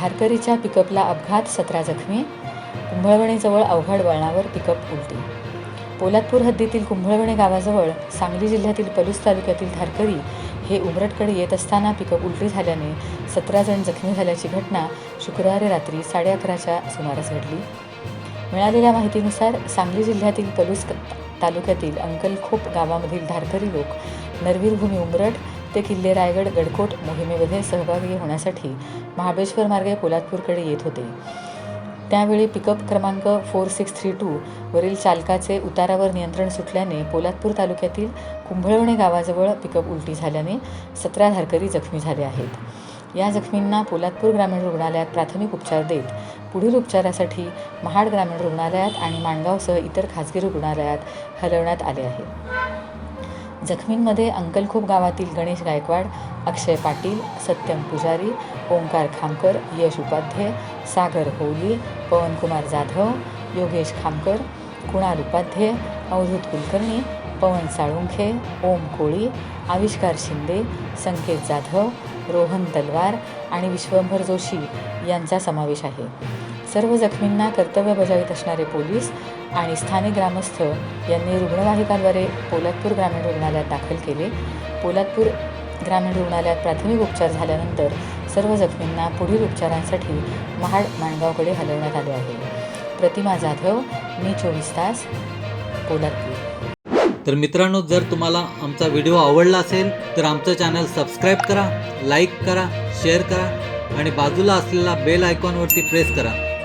धारकरीच्या पिकअपला अपघात सतरा जखमी कुंभळवणीजवळ अवघड वळणावर पिकअप उलटी. पोलादपूर हद्दीतील कुंभळवणे गावाजवळ सांगली जिल्ह्यातील पलूस तालुक्यातील धारकरी हे उमरटकडे येत असताना पिकअप उलटी झाल्याने सतरा जण जखमी झाल्याची घटना शुक्रवारी रात्री साडे अकराच्या सुमारास घडली. मिळालेल्या माहितीनुसार सांगली जिल्ह्यातील पलूस तालुक्यातील अंकलखोप गावामधील धारकरी लोक नरवीर भूमी उमरट ते किल्ले रायगड गडकोट मोहिमेमध्ये सहभागी होण्यासाठी महाबळेश्वर मार्गे पोलादपूरकडे येत होते. त्यावेळी पिकअप क्रमांक फोर सिक्स थ्री टू वरील चालकाचे उतारावर नियंत्रण सुटल्याने पोलादपूर तालुक्यातील कुंभळवणे गावाजवळ पिकअप उलटी झाल्याने सतरा धारकरी जखमी झाले आहेत. या जखमींना पोलादपूर ग्रामीण रुग्णालयात प्राथमिक उपचार देत पुढील उपचारासाठी महाड ग्रामीण रुग्णालयात आणि माणगावसह इतर खाजगी रुग्णालयात हलवण्यात आले आहे. जखमींमध्ये अंकलखोप गावातील गणेश गायकवाड अक्षय पाटील सत्यम पुजारी ओंकार खामकर यश उपाध्याय सागर होली पवनकुमार जाधव योगेश खामकर कुणाल उपाध्याय अवधूत कुलकर्णी पवन साळुंखे ओम कोळी आविष्कार शिंदे संकेत जाधव रोहन तलवार आणि विश्वंभर जोशी यांचा समावेश आहे. सर्व जखमींना कर्तव्य बजावित असणारे पोलीस आणि स्थानिक ग्रामस्थ यांनी रुग्णवाहिकाद्वारे पोलादपूर ग्रामीण रुग्णालयात दाखल केले. पोलादपूर ग्रामीण रुग्णालयात प्राथमिक उपचार झाल्यानंतर सर्व जखमींना पुढील उपचारांसाठी महाड माणगावकडे हलवण्यात आले आहे. प्रतिमा जाधव मी चोवीस तास पोलादपूर. तर मित्रांनो जर तुम्हाला आमचा व्हिडिओ आवडला असेल तर आमचं चॅनल सबस्क्राईब करा लाईक करा शेअर करा आणि बाजूला असलेला बेल आयकॉनवरती प्रेस करा.